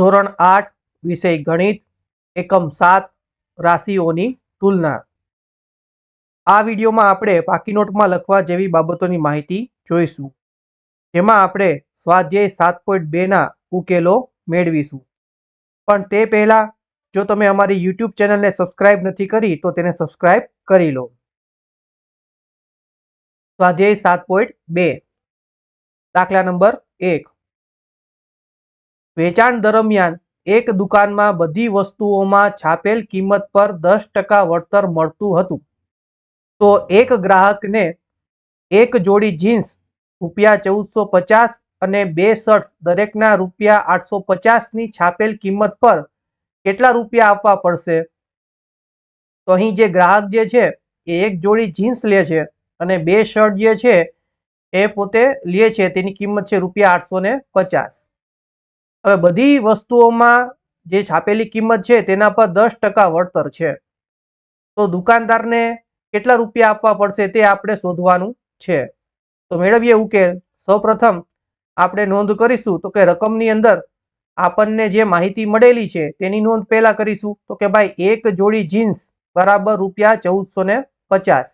ધોરણ આઠ, વિષય ગણિત, એકમ સાત રાશિઓની તુલના. આ વિડીયોમાં આપણે પાકી નોટમાં લખવા જેવી બાબતોની માહિતી જોઈશું. જેમાં આપણે સ્વાધ્યાય સાત પોઈન્ટ બેના ઉકેલો મેળવીશું. પણ તે પહેલાં, જો તમે અમારી યુટ્યુબ ચેનલને સબસ્ક્રાઇબ નથી કરી, તો તેને સબસ્ક્રાઇબ કરી લો. સ્વાધ્યાય સાત પોઈન્ટ બે. દાખલા નંબર એક. વેચાણ દરમિયાન એક દુકાનમાં બધી વસ્તુઓમાં છાપેલ કિંમત પર દસ ટકા વળતર મળતું હતું. તો એક ગ્રાહકને એક જોડી જીન્સ રૂપિયા ચૌદસો પચાસ અને બે શર્ટ દરેકના રૂપિયા આઠસો પચાસની છાપેલ કિંમત પર કેટલા રૂપિયા આપવા પડશે? તો અહીં જે ગ્રાહક જે છે, એ એક જોડી જીન્સ લે છે અને બે શર્ટ જે છે, એ પોતે લે છે. તેની કિંમત છે રૂપિયા આઠસો પચાસ. હવે બધી વસ્તુઓમાં જે છાપેલી કિંમત છે તેના પર દસ ટકા વળતર છે. તો દુકાનદારને કેટલા રૂપિયા આપવા પડશે તે આપણે શોધવાનું છે. તો મેળવીએ ઉકેલ. સૌપ્રથમ આપણે નોંધ કરીશું તો કે રકમની અંદર આપણને જે માહિતી મળેલી છે તેની નોંધ પહેલા કરીશું તો કે ભાઈ એક જોડી જીન્સ બરાબર રૂપિયા ચૌદસો ને પચાસ.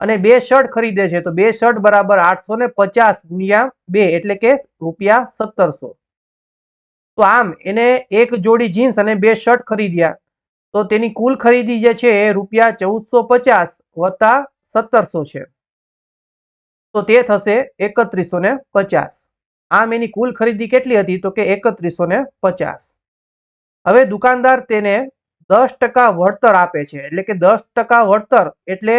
અને બે શર્ટ ખરીદે છે તો બે શર્ટ બરાબર આઠસો ને પચાસ ગુણ્યા બે એટલે કે રૂપિયા સત્તરસો. તો આમ એને એક જોડી જીન્સ અને બે શર્ટ ખરીદ્યા. તો તેની કુલ ખરીદી જે છે એ રૂપિયા ચૌદસો પચાસ વત્તા સત્તરસો છે. તો તે થશે એકત્રીસો ને પચાસ. આમ એની કુલ ખરીદી કેટલી હતી? તો કે એકત્રીસો ને પચાસ. હવે દુકાનદાર તેને દસ ટકા વળતર આપે છે. એટલે કે દસ ટકા વળતર એટલે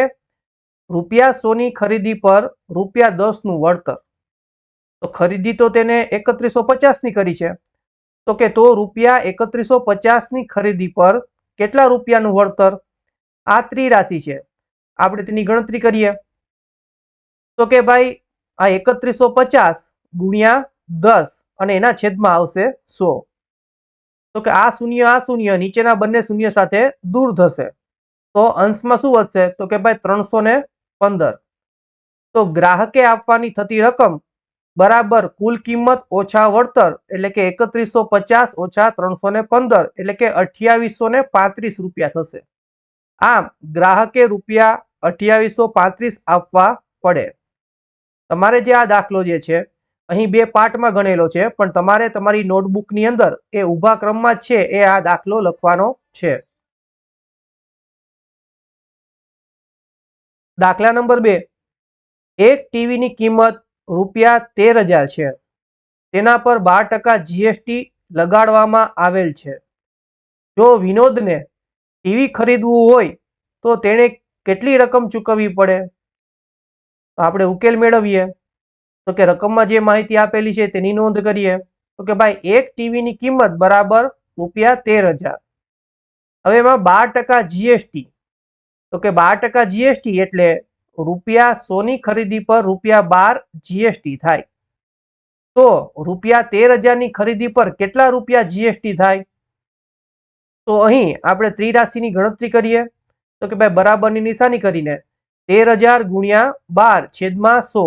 રૂપિયા સોની ખરીદી પર રૂપિયા દસનું વળતર. તો ખરીદી તો તેને એકત્રીસો પચાસની કરી છે. તો કે તો રૂપિયા એકત્રીસો પચાસની ખરીદી પર કેટલા રૂપિયાનું વળતર? આ ત્રિરાશિ છે. આપણે તેની ગણતરી કરીએ. તો કે ભાઈ, આ એકત્રીસો પચાસ ગુણ્યા દસ અને એના છેદમાં આવશે સો. તો કે આ શૂન્ય આ શૂન્ય, નીચેના બંને શૂન્ય સાથે દૂર થશે. તો અંશમાં શું વધશે? તો કે ભાઈ, ત્રણસો પંદર. તો ગ્રાહકે આપવાની થતી રકમ બરાબર કુલ કિંમત ઓછા વળતર એટલે કે એકત્રીસો પચાસ ઓછા ત્રણસો ને પંદર એટલે કે અઠ્યાવીસો પાંત્રીસ રૂપિયા થશે. આમ ગ્રાહકે રૂપિયા અઠ્યાવીસો પાંત્રીસ આપવા પડે. તમારે જે આ દાખલો જે છે, અહીં બે પાર્ટમાં ગણેલો છે, પણ તમારે તમારી નોટબુકની અંદર એ ઊભા ક્રમમાં છે, એ આ દાખલો લખવાનો છે. દાખલા નંબર બે. એક ટીવીની કિંમત રૂપિયા તેર હજાર છે. તેના પર બાર ટકા જીએસટી લગાડવામાં આવેલ છે. જો વિનોદને ટીવી ખરીદવું હોય, તો તેણે કેટલી રકમ ચૂકવવી પડે? આપણે ઉકેલ મેળવીએ. તો કે રકમમાં જે માહિતી આપેલી છે તેની નોંધ કરીએ. તો કે ભાઈ, એક ટીવીની કિંમત બરાબર રૂપિયા તેર હજાર. હવે એમાં બાર ટકા જીએસટી તો કે બાર ટકા જીએસટી એટલે રૂપિયા સોની ખરીદી પર રૂપિયા બાર જીએસટી થાય. તો રૂપિયા તેર હજારની ખરીદી પર કેટલા રૂપિયા જીએસટી થાય? તો અહીં આપણે ત્રિરાશિની ગણતરી કરીએ. તો કે ભાઈ બરાબરની નિશાની કરીને તેર હજાર ગુણ્યા બાર છેદમાં સો.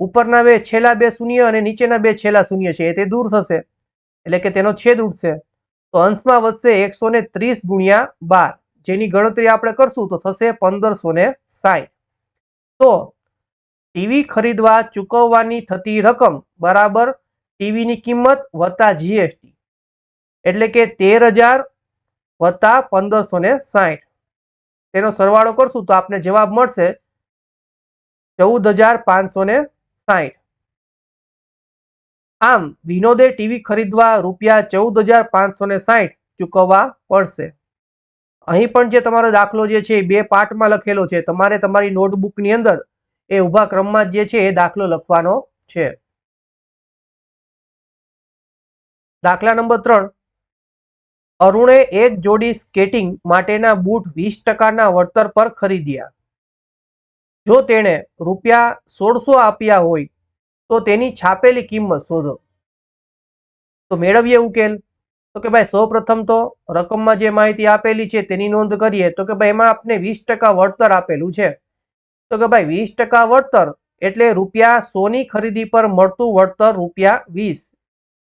ઉપરના બે છેલ્લા બે શૂન્ય અને નીચેના બે છેલ્લા શૂન્ય છે તે દૂર થશે. એટલે કે તેનો છેદ ઉઠશે તો અંશમાં વધશે એકસો ને ત્રીસ ગુણ્યા બાર. જેની ગણતરી આપણે કરશું તો થશે પંદરસો ને તો ટીવી ખરીદવા ચૂકવવાની થતી રકમ બરાબર ટીવીની કિંમત વત્તા જીએસટી એટલે કે તેર હજાર વત્તા પંદરસો ને સાઠ તેનો સરવાળો કરશું તો આપને જવાબ મળશે ચૌદ હજાર પાંચસો ને સાઠ આમ વિનોદે ટીવી ખરીદવા રૂપિયા ચૌદ હજાર પાંચસો ને સાઠ ચૂકવવા પડશે. અહીં પણ જે તમારો દાખલો જે છે એ બે પાર્ટમાં લખેલો છે, તમારે તમારી નોટબુકની અંદર એ ઊભા ક્રમમાં જે છે એ દાખલો લખવાનો છે. દાખલા નંબર ત્રણ. અરુણે એક જોડી સ્કેટિંગ માટેના બૂટ વીસ ટકાના વળતર પર ખરીદ્યા. જો તેણે રૂપિયા સોળસો આપ્યા હોય, તો તેની છાપેલી કિંમત શોધો. તો મેળવીએ ઉકેલ. તો કે ભાઈ સૌ પ્રથમ તો રકમમાં જે માહિતી આપેલી છે તેની નોંધ કરીએ, તો કે ભાઈ એમાં આપને વીસ ટકા વળતર આપેલું છે. તો કે ભાઈ વીસ ટકા વળતર એટલે રૂપિયા સોની ખરીદી પર મળતું વળતર રૂપિયા વીસ.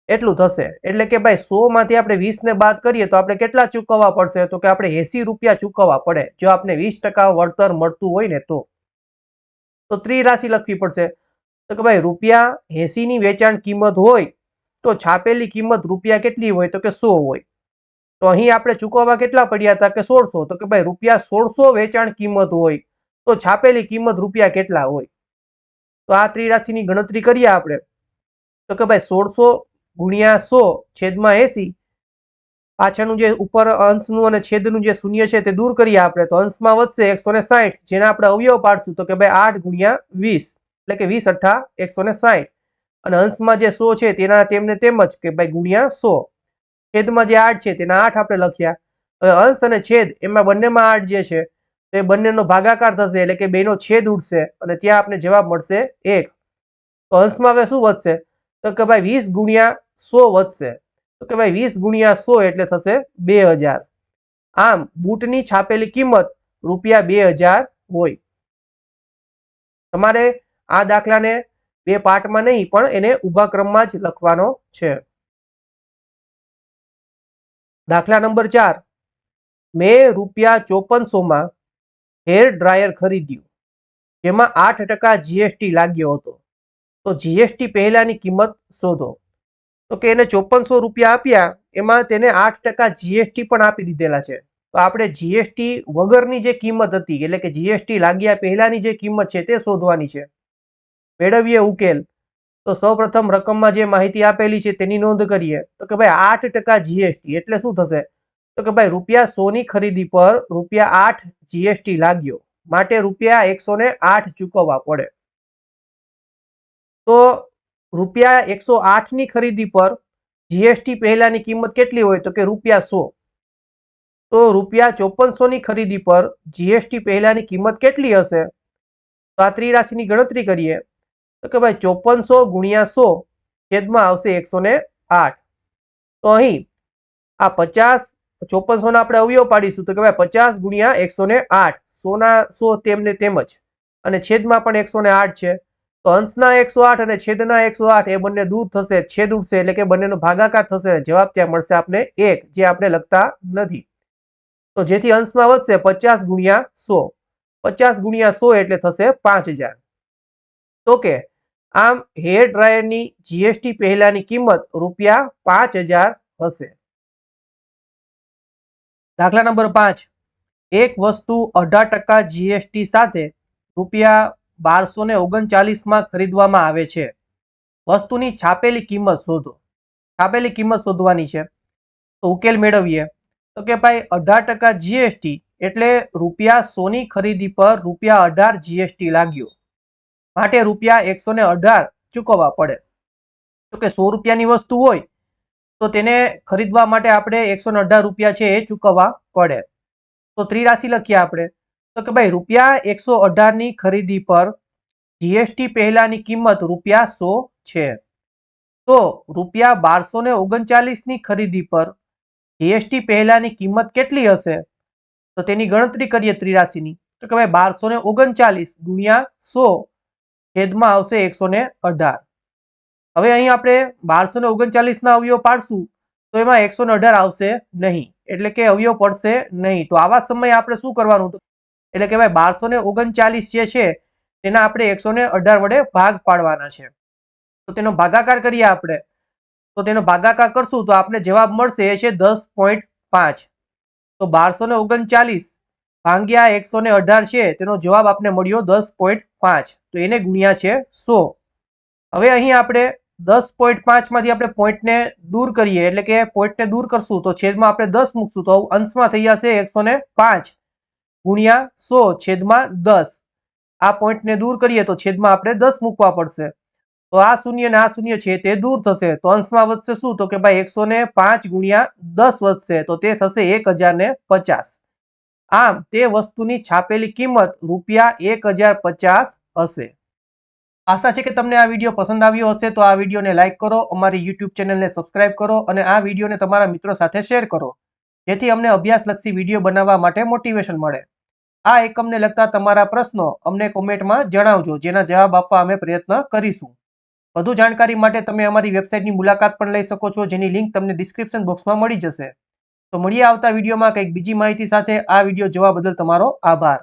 એટલું થશે. એટલે કે ભાઈ સો માંથી આપણે વીસ ને બાદ કરીએ તો આપણે કેટલા ચૂકવવા પડશે? તો કે આપણે એસી રૂપિયા ચૂકવવા પડે, જો આપણે વીસ ટકા વળતર મળતું હોય ને તો. તો ત્રિરાશિ લખવી પડશે. તો કે ભાઈ રૂપિયા એસી ની વેચાણ કિંમત હોય તો છાપેલી કિંમત રૂપિયા કેટલી હોય તો કે સો હોય? તો અહીં આપણે ચૂકવવા કેટલા પડ્યા હતા કે સોળસો? તો કે ભાઈ રૂપિયા સોળસો વેચાણ કિંમત હોય, તો છાપેલી કિંમત રૂપિયા કેટલા હોય? તો આ ત્રિરાશિની ગણતરી કરીએ આપણે. તો કે ભાઈ સોળસો ગુણ્યા સો છેદમાં એસી, પાછળનું જે ઉપર અંશનું અને છેદનું જે શૂન્ય છે તે દૂર કરીએ આપણે. તો અંશમાં વધશે એકસો ને સાઠ, જેને આપણે અવયવ પાડશું તો કે ભાઈ આઠ ગુણ્યા વીસ, એટલે કે વીસ અઠ્ઠા એકસો ને સાઠ. અને અંશમાં જે સો છે તેના તેમને તેમ જ કે ભાઈ ગુણ્યા સો. છેદમાં જે આઠ છે તેના આઠ આપણે લખ્યા. હવે અંશ અને છેદ એમાં બંનેમાં આઠ જે છે તો એ બંનેનો ભાગાકાર થશે એટલે કે બેનો છેદ ઉડશે અને ત્યાં આપણે જવાબ મળશે એક. તો અંશમાં હવે શું વધશે? તો કે ભાઈ વીસ ગુણ્યા સો વધશે. તો કે ભાઈ વીસ ગુણ્યા સો એટલે થશે બે હજાર. આમ બૂટની છાપેલી કિંમત રૂપિયા બે હજાર હોય. તમારે આ દાખલાને બે પાર્ટમાં નહીં, પણ એને ઊભા ક્રમમાં જ લખવાનો છે. દાખલા નંબર ચાર. મેં રૂપિયા ચોપનસોમાં હેર ડ્રાયર ખરીદ્યું. જેમાં આઠ ટકા જીએસટી લાગ્યો હતો. તો જીએસટી પહેલાની કિંમત શોધો. તો કે એને ચોપનસો રૂપિયા આપ્યા, એમાં તેને આઠ ટકા જીએસટી પણ આપી દીધેલા છે. તો આપણે જીએસટી વગરની જે કિંમત હતી, એટલે કે જીએસટી લાગ્યા પહેલાની જે કિંમત છે, તે શોધવાની છે. મેળવીએ ઉકેલ, તો સૌપ્રથમ રકમમાં જે માહિતી આપેલી છે તેની નોંધ કરીએ. તો કે ભાઈ આઠ ટકા જીએસટી એટલે શું થશે? તો કે ભાઈ રૂપિયા સોની ખરીદી પર રૂપિયા આઠ જીએસટી લાગ્યો. માટે રૂપિયા એકસો ને આઠ ચૂકવવા પડે. તો રૂપિયા એકસો આઠની ખરીદી પર જીએસટી પહેલાની કિંમત કેટલી હોય? તો કે રૂપિયા સો. તો રૂપિયા ચોપનસો ની ખરીદી પર જીએસટી પહેલાની કિંમત કેટલી હશે? તો આ ત્રિરાશિની ગણતરી કરીએ. તો કે ભાઈ ચોપનસો ગુણ્યા સો છેદમાં આવશે એકસો ને આઠ. તો અહીં આ પચાસ ચોપનસો ના આપણે અવયવ પાડીશું તો કે ભાઈ પચાસ ગુણ્યા એકસો ને આઠ. સોના સો તેમને તેમજ. અને છેદમાં પણ એકસો આઠ છે. તો અંશના એકસો આઠ અને છેદના એકસો આઠ એ બંને દૂર થશે, છેદ ઉડશે એટલે કે બંનેનો ભાગાકાર થશે. જવાબ ત્યાં મળશે આપણે એક, જે આપણે લખતા નથી. તો જેથી અંશમાં વધશે પચાસ ગુણ્યા સો. પચાસ ગુણ્યા સો એટલે થશે પાંચ હજાર. તો કે આમ હેર ડ્રાયરની જીએસટી પહેલાની કિંમત રૂપિયા પાંચ હજાર હશે. દાખલા નંબર પાંચ. એક વસ્તુ અઢાર ટકા જીએસટી સાથે રૂપિયા બારસો ને ઓગણચાલીસમાં ખરીદવામાં આવે છે. વસ્તુની છાપેલી કિંમત શોધો. છાપેલી કિંમત શોધવાની છે. તો ઉકેલ મેળવીએ. તો કે ભાઈ અઢાર ટકા જીએસટી એટલે રૂપિયા સોની ખરીદી પર રૂપિયા અઢાર જીએસટી લાગ્યો. માટે રૂપિયા એકસો ને અઢાર ચૂકવવા પડે. તો કે સો રૂપિયાની વસ્તુ હોય, તો તેને ખરીદવા માટે આપણે એકસો ને અઢાર રૂપિયા છે એ ચૂકવવા પડે. તો ત્રિરાશિ લખીએ આપણે. તો કે ભાઈ, રૂપિયા એકસો અઢારની ખરીદી પર જીએસટી પહેલાની કિંમત રૂપિયા સો છે. તો રૂપિયા બારસો ને ઓગણચાલીસની ખરીદી પર જીએસટી પહેલાની કિંમત કેટલી હશે? તો તેની ગણતરી કરીએ ત્રિરાશિની. તો કે ભાઈ, બારસો ને ઓગણચાલીસ ગુણ્યા સો છેદમાં આવશે એકસો ને અઢાર. હવે અહીં આપણે બારસો ને ઓગણચાલીસ ના અવયવ પાડશું, તો એમાં એકસો ને અઢાર આવશે નહીં. એટલે કે અવયવ પડશે નહીં. તો આવા સમયે આપણે શું કરવાનું? એટલે કે ભાઈ બારસો ને ઓગણચાલીસ જે છે, તેના આપણે એકસો ને અઢાર વડે ભાગ પાડવાના છે. તો તેનો ભાગાકાર કરીએ આપણે. તો તેનો ભાગાકાર કરશું તો આપણે જવાબ મળશે, એ છે દસ પોઈન્ટ પાંચ. તો બારસો ને ઓગણચાલીસ ભાંગ્યા એકસો ને અઢાર છે, તેનો જવાબ આપને મળ્યો દસ પોઈન્ટ પાંચ. તો એને ગુણ્યા છે સો. હવે અહીં આપણે દસ પોઈન્ટ પાંચમાંથી આપણે પોઈન્ટને દૂર કરીએ, એટલે કે પોઈન્ટને દૂર કરશું તો છેદમાં આપણે દસ મૂકશું તો અંશમાં થઈ જશે એકસો ને પાંચ ગુણ્યા સો છેદમાં દસ. આ પોઈન્ટને દૂર કરીએ તો છેદમાં આપણે દસ મૂકવા પડશે. તો આ શૂન્ય ને આ શૂન્ય છે તે દૂર થશે. તો અંશમાં વધશે શું? તો કે ભાઈ એકસો ને પાંચ ગુણ્યા દસ વધશે, તો તે થશે એક હજાર ને પચાસ. આમ તે વસ્તુની છાપેલી કિંમત રૂપિયા એક હજાર પચાસ હશે. આશા છે કે તમને આ વીડિયો પસંદ આવ્યો હશે, તો આ વિડીયોને લાઇક કરો, અમારી યુટ્યુબ ચેનલને સબસ્ક્રાઇબ કરો અને આ વિડીયોને તમારા મિત્રો સાથે શેર કરો. જેથી અમને અભ્યાસલક્ષી વીડિયો બનાવવા માટે મોટિવેશન મળે. આ એકમને લગતા તમારા પ્રશ્નો અમને કોમેન્ટમાં જણાવજો, જેના જવાબ આપવા અમે પ્રયત્ન કરીશું. વધુ જાણકારી માટે તમે અમારી વેબસાઇટની મુલાકાત પણ લઈ શકો છો, જેની લિંક તમને ડિસ્ક્રિપ્શન બોક્સમાં મળી જશે. તો મળીએ આવતા વિડીયોમાં કંઈક બીજી માહિતી સાથે. આ વીડિયો જોવા બદલ તમારો આભાર.